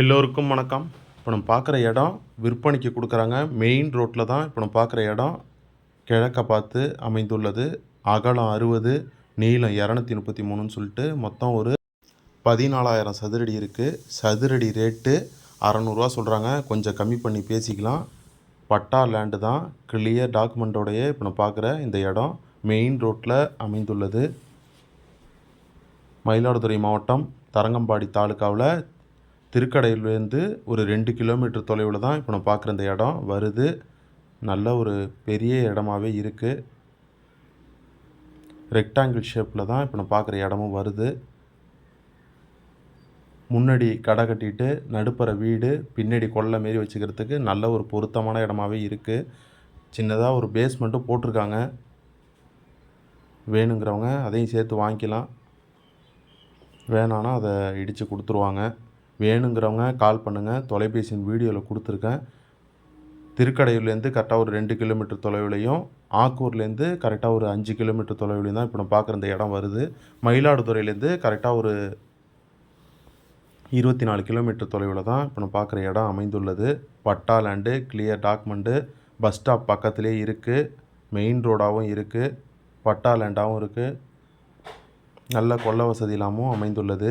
எல்லோருக்கும் வணக்கம். இப்போ நம்ம பார்க்குற இடம் விற்பனைக்கு கொடுக்குறாங்க. மெயின் ரோட்டில் தான் இப்போ நம்ம பார்க்குற இடம். கிழக்க பார்த்து அமைந்துள்ளது. அகலம் அறுபது நீளம் இரநூத்தி முப்பத்தி மூணுன்னு சொல்லிட்டு மொத்தம் ஒரு பதினாலாயிரம் சதுரடி இருக்குது சதுரடி ரேட்டு அறநூறுவா சொல்கிறாங்க கொஞ்சம் கம்மி பண்ணி பேசிக்கலாம். பட்டா லேண்டு தான். கிளியர் டாக்குமெண்ட்டோடைய இப்போ நம்ம பார்க்குற இந்த இடம் மெயின் ரோட்டில் அமைந்துள்ளது. மயிலாடுதுறை மாவட்டம் தரங்கம்பாடி தாலுக்காவில் திருக்கடையிலேருந்து ஒரு ரெண்டு கிலோமீட்டர் தொலைவில் தான் இப்போ நான் பார்க்குற இந்த இடம் வருது. நல்ல ஒரு பெரிய இடமாவே இருக்குது ரெக்டாங்கிள் ஷேப்பில் தான் இப்போ நான் பார்க்குற இடமும் வருது. முன்னாடி கடை கட்டிட்டு நடுப்புற வீடு பின்னாடி கொல்லை மாரி வச்சுக்கிறதுக்கு நல்ல ஒரு பொருத்தமான இடமாவே இருக்குது சின்னதாக ஒரு பேஸ்மெண்ட்டும் போட்டிருக்காங்க. வேணுங்கிறவங்க அதையும் சேர்த்து வாங்கிக்கலாம். வேணான்னா அதை இடித்து கொடுத்துருவாங்க. வேணுங்கிறவங்க கால் பண்ணுங்கள் தொலைபேசியின் வீடியோவில் கொடுத்துருக்கேன். திருக்கடையூர்லேருந்து கரெக்டாக ஒரு ரெண்டு கிலோமீட்டர் தொலைவிலையும் ஆக்கூர்லேருந்து கரெக்டாக ஒரு அஞ்சு கிலோமீட்டர் தொலைவிலையும் தான் இப்போ நம்ம பார்க்குற இந்த இடம் வருது. மயிலாடுதுறையிலேருந்து கரெக்டாக ஒரு இருபத்தி நாலு கிலோமீட்டர் தொலைவில் தான் இப்போ நம்ம பார்க்குற இடம் அமைந்துள்ளது. Patta land clear document bus stop பக்கத்துலேயே இருக்குது மெயின் ரோடாகவும் இருக்குது பட்டா லேண்டாகவும் இருக்குது நல்ல கொள்ள வசதி இல்லாமல் அமைந்துள்ளது.